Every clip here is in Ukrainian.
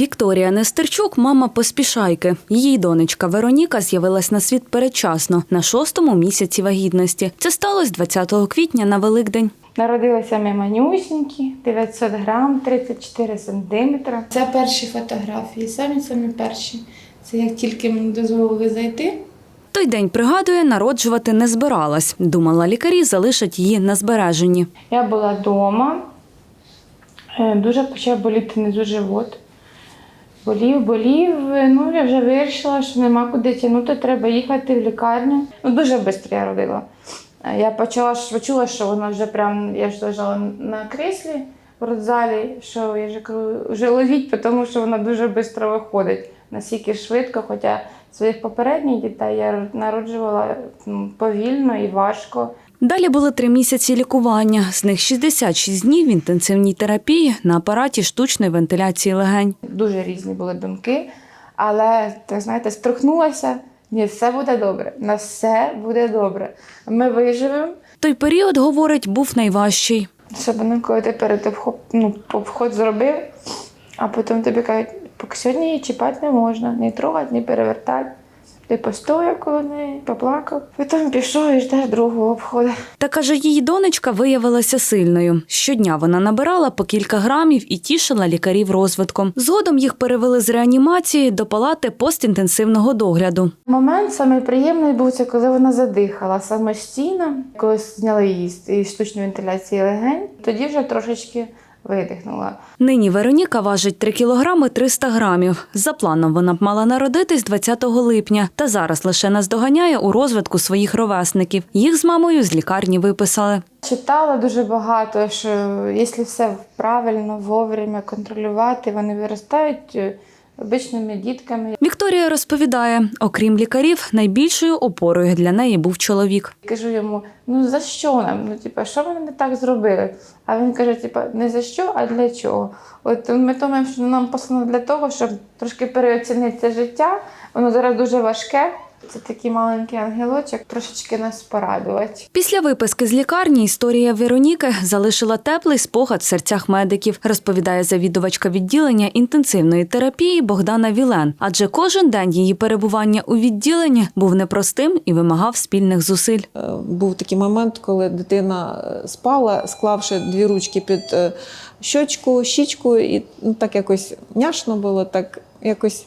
Вікторія Нестерчук – мама поспішайки. Її донечка Вероніка з'явилась на світ передчасно, на шостому місяці вагітності. Це сталося 20 квітня на Великдень. Народилися ми манюсінькі, 900 грам, 34 сантиметри. Це перші фотографії, самі самі перші. Це як тільки мені дозволили зайти. Той день, пригадує, народжувати не збиралась. Думала, лікарі залишать її на збереженні. Я була вдома, е, дуже почав боліти внизу живот. Болів, болів. Ну, я вже вирішила, що нема куди тягнути, треба їхати в лікарню. Ну, дуже швидко я родила. Я почала почула, що вона вже прям, я ж лежала на креслі в родзалі, що я ж кажу, вже ловіть, тому що вона дуже швидко виходить. Настільки швидко, хоча своїх попередніх дітей я народжувала ну, повільно і важко. Далі були три місяці лікування. З них 66 днів в інтенсивній терапії на апараті штучної вентиляції легень. Дуже різні були думки, але так знаєте, струхнулася. Ні, все буде добре. На все буде добре. Ми виживемо. Той період, говорить, був найважчий. Особливо, коли ти перед обход, ну, обход зробив, а потім тобі кажуть, поки сьогодні її чіпати не можна, ні трогати, ні перевертати. Ти постояв коло неї, поплакав, потім пішов і ждеш другого обходу. Та каже, її донечка виявилася сильною. Щодня вона набирала по кілька грамів і тішила лікарів розвитком. Згодом їх перевели з реанімації до палати постінтенсивного догляду. Момент самий приємний був це, коли вона задихала самостійно, коли зняли її з штучної вентиляції легень, тоді вже трошечки видихнула. Нині Вероніка важить 3 кілограми 300 грамів. За планом вона б мала народитись 20 липня, та зараз лише наздоганяє у розвитку своїх ровесників. Їх з мамою з лікарні виписали. Читала дуже багато, що якщо все правильно, вовремя контролювати, вони виростають е, обичними дітками. Вікторія розповідає, окрім лікарів, найбільшою опорою для неї був чоловік. Кажу йому: ну за що нам? Ну, типа, що вони не так зробили? А він каже: типа, не за що, а для чого? От ми думаємо, що нам послано для того, щоб трошки переоцінити це життя. Воно зараз дуже важке. Це такий маленький ангелочок, трошечки нас порадувати. Після виписки з лікарні історія Вероніки залишила теплий спогад в серцях медиків, розповідає завідувачка відділення інтенсивної терапії Богдана Вілен. Адже кожен день її перебування у відділенні був непростим і вимагав спільних зусиль. Е, Був такий момент, коли дитина е, спала, склавши дві ручки під е, щочку, щічку, і ну, так якось няшно було, так якось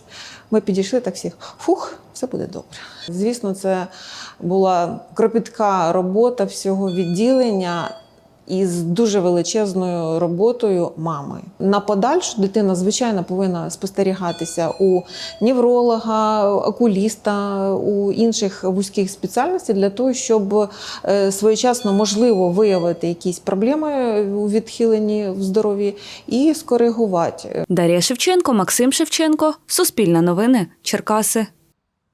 ми підійшли так всіх. Фух, все буде добре. Звісно, це була кропітка робота всього відділення. Із дуже величезною роботою мами. На подальшу дитина, звичайно, повинна спостерігатися у невролога, окуліста, у інших вузьких спеціальностей для того, щоб е, своєчасно можливо виявити якісь проблеми у відхиленні в здоров'ї і скоригувати. Дар'я Шевченко, Максим Шевченко, Суспільне новини, Черкаси.